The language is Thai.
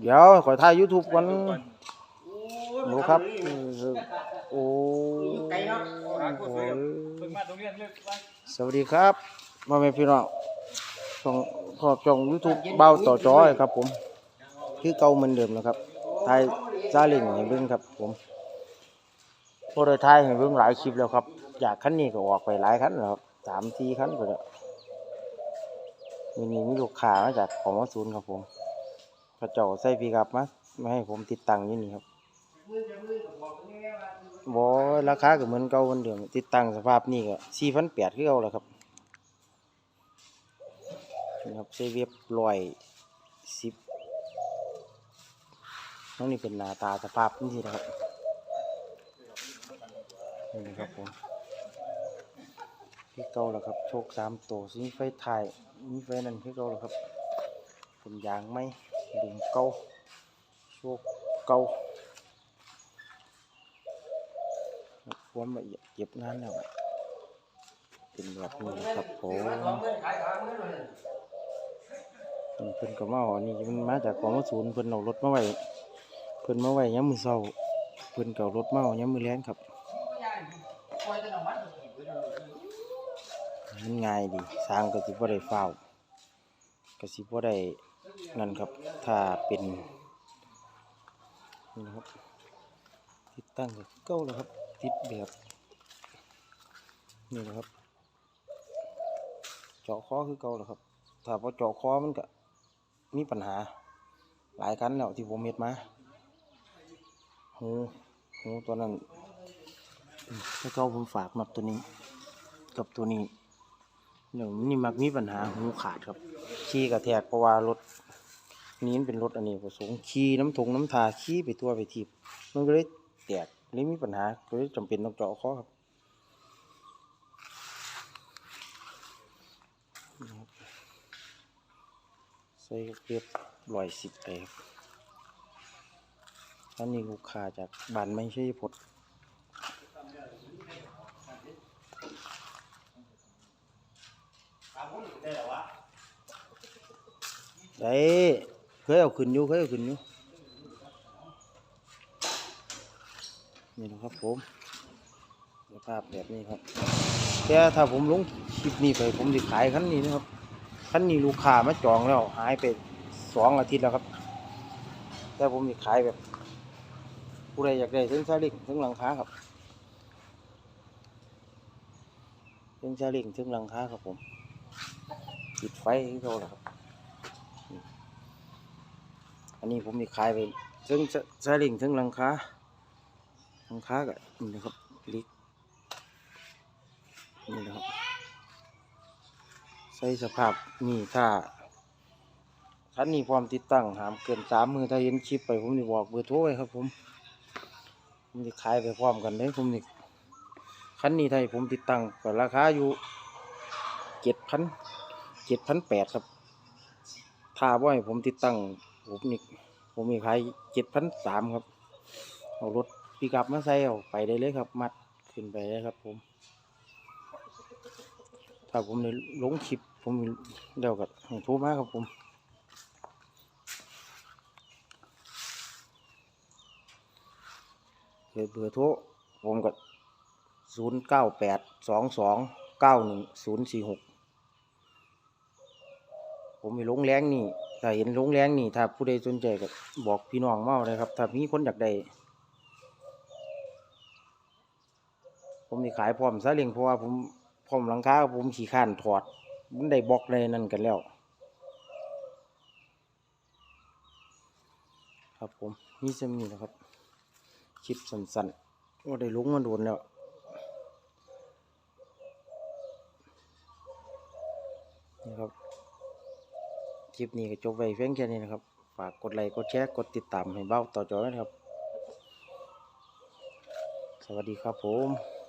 เดี๋ยวขอถ่าย YouTube ก่อนก่อนหนูครับเออโอ้ไกลเนาะหาคนโหสวยครับเพิ่งมาโรงเรียนเลิกว่าสวัสดีครับ มาเป็นพี่น้องช่องขอบช่อง YouTube เบ้าต่อจอยครับผมคือเก่าเหมือนเดิมนะครับถ่ายซาเลิงให้เบิ่งครับผมพอได้ถ่ายให้เบิ่งหลายคลิปแล้วครับ อยากคันนี้ก็ออกไปหลายคันแล้วครับสามสี่คันก็แล้วมีนี่มีลูกค้ามาจากของวัศูนย์ครับผม เขาเจ้าใส่พีกับมาไม่ให้ผมติดตั้งยู่นี่ครับบอราคาก็เหมือนเก่าเหมือนเดิมติดตั้งสภาพนี่ก็สี่พันแปดคือเก่าแหละครับนี่ครับใช้เว็บร้อยสิบน้องนี่เป็นหน้าตาสภาพนี่นะครับนี่นะครับผมที่เก่าแล้วครับโชคสามตัวมีไฟถ่ายมีไฟนั่นคือเก่าแล้วครับเป็นยางไหม ดึงเก่าโชคเก่าความละเอียดเก็บงานแล้วเป็นแบบนี้ครับผมเพิ่นก็มาอาอันนี้มันมาจากของศูนย์เพิ่นเอารถมาไว้เพิ่นมาไว้ยามมื้อเช้าเพิ่นเก็เอารถมาเอายามมื้อแลงครับมันง่ายดีสร้างก็สิบ่ได้ฟ้าก็สิบ่ได้ นั่นครับถ้าเป็นนี่นะครับติดตั้งเก่าแล้วครับติดแบบนี่นะครับ เจาะคอคือเก่าแล้วครับ ถ้าพอเจาะคอมันก็มีปัญหาหลายครั้งแล้วที่ผมเม็ดมาหูหูตัวนั้นอืมแล้วก็ผมฝากมาตัวนี้ กับตัวนี้เดี๋ยวนี่มักมีปัญหาหูขาดครับ ขี้กระแทกเพราะว่ารถนี้มันเป็นรถอันนี้ผสมขี้น้ำทงน้ำทาขี้ไปตัวไปทีบมันก็เลยแตกเลยมีปัญหาก็เลยจำเป็นต้องเจาะคอครับใส่เรียบร้อยสิบไปครับอันนี้ลูกค้าจากบ้านไม่ใช่พด ได้เคยเอาขึ้นอยู่เคยเอาขึ้นอยู่นี่นะครับผมสภาพแบบนี้ครับแต่ถ้าผมลงคลิปนี้ไปผมจะขายคันนี้นะครับคันนี้ลูกค้ามาจองแล้วหายไปสองอาทิตย์แล้วครับ แต่ผมจะขายแบบผู้ใดอยากได้ถึงซาเลิงถึงหลังคาครับถึงซาเลิงถึงหลังคาครับผมปิดไฟให้เขาแล้วครับ อันนี้ผมจะขายไปถึงซาลิงถึงลังคาลังคาก็นี่นะครับลิกนี่นะครับใส่สภาพนี่ถ้าคันนี้ความติดตั้งหามเกินสามมือถ้าเห็นคลิปไปผมจะบอกเบอร์โทรไว้ครับ ผมผมจะขายไปพร้อมกันเลยผมนี่คันนี้ไทยผมติดตั้งก็ราคาอยู่เจ็ดพันเจ็ดพันแปดครับถ้าว่าให้ผมติดตั้ง ผมนี่ผมมีขายเจ็ดพันสามครับ เอารถปีกับมาใส่เอาไปได้เลยครับ มัดขึ้นไปเลยครับ ผม ถ้าผมได้ลงคลิปผมเดียวก็ให้โทรมาครับผมเบอร์เบอร์โทรผมก็ศูนย์เก้าแปดสองสองเก้าหนึ่งศูนย์สี่หกผมมีลงแรงนี่ ถ้าเห็นลงแรงนี่ถ้าผู้ใดสนใจก็บอกพี่น้องมาเอาเลยครับถ้ามีคนอยากได้ผมมีขายพร้อมซาเลียงเพราะว่าผมพร้อมหลังคาผมขี่ข้านถอด มันได้บล็อกในนั่นกันแล้ว ครับผมนี่จะมีนะครับคลิปสั้นๆว่าได้ลงมาโดนแล้วนี่ครับ ลิปนี้ก็จบไปเพียงแค่นี้นะครับ ฝากกดไลค์ กดแชร์ กดติดตามให้เบ้าต่อจอนะครับ สวัสดีครับผม